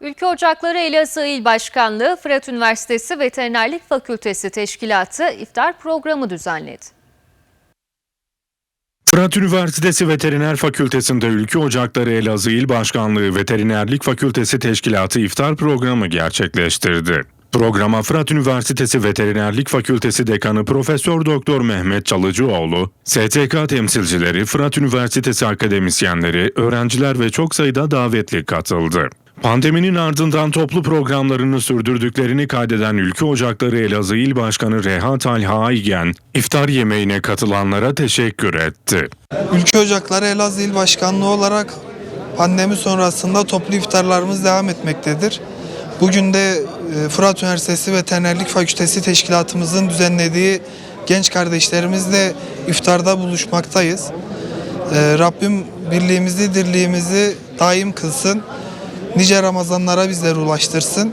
Ülke Ocakları Elazığ İl Başkanlığı Fırat Üniversitesi Veterinerlik Fakültesi Teşkilatı iftar programı düzenledi. Fırat Üniversitesi Veteriner Fakültesi'nde Ülke Ocakları Elazığ İl Başkanlığı Veterinerlik Fakültesi Teşkilatı iftar programı gerçekleştirdi. Programa Fırat Üniversitesi Veterinerlik Fakültesi Dekanı Profesör Doktor Mehmet Çalıcıoğlu, STK temsilcileri, Fırat Üniversitesi akademisyenleri, öğrenciler ve çok sayıda davetli katıldı. Pandeminin ardından toplu programlarını sürdürdüklerini kaydeden Ülke Ocakları Elazığ İl Başkanı Reha Talha Aygen, iftar yemeğine katılanlara teşekkür etti. Ülke Ocakları Elazığ İl Başkanlığı olarak pandemi sonrasında toplu iftarlarımız devam etmektedir. Bugün de e, Fırat Üniversitesi Veterinerlik Fakültesi Teşkilatımızın düzenlediği genç kardeşlerimizle iftarda buluşmaktayız. E, Rabbim birliğimizi, dirliğimizi daim kılsın. Nice Ramazanlara bizleri ulaştırsın.